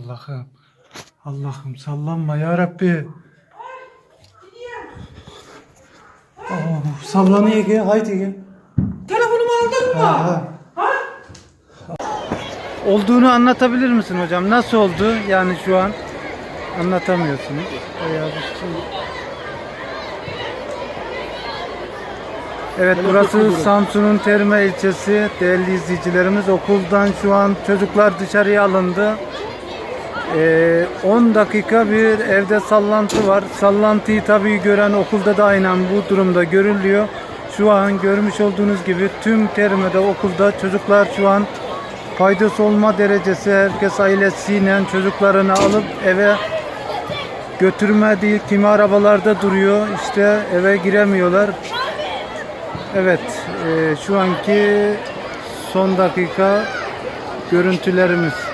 Allah'ım. Allah'ım sallanma ya Rabbi. Oh, sallanıyor ki haydi gel. Telefonumu aldın mı? Ha. Olduğunu anlatabilir misin hocam? Nasıl oldu? Yani şu an anlatamıyorsunuz. Bir şey. Evet burası Samsun'un Terme ilçesi. Değerli izleyicilerimiz okuldan şu an çocuklar dışarıya alındı. Ee, 10 dakika bir evde sallantı var. Sallantıyı tabii gören okulda da aynen bu durumda görülüyor. Şu an görmüş olduğunuz gibi tüm Terme'de okulda çocuklar şu an faydası olma derecesi herkes ailesiyle çocuklarını alıp eve götürme değil kimi arabalarda duruyor işte eve giremiyorlar. Evet e, şu anki son dakika görüntülerimiz.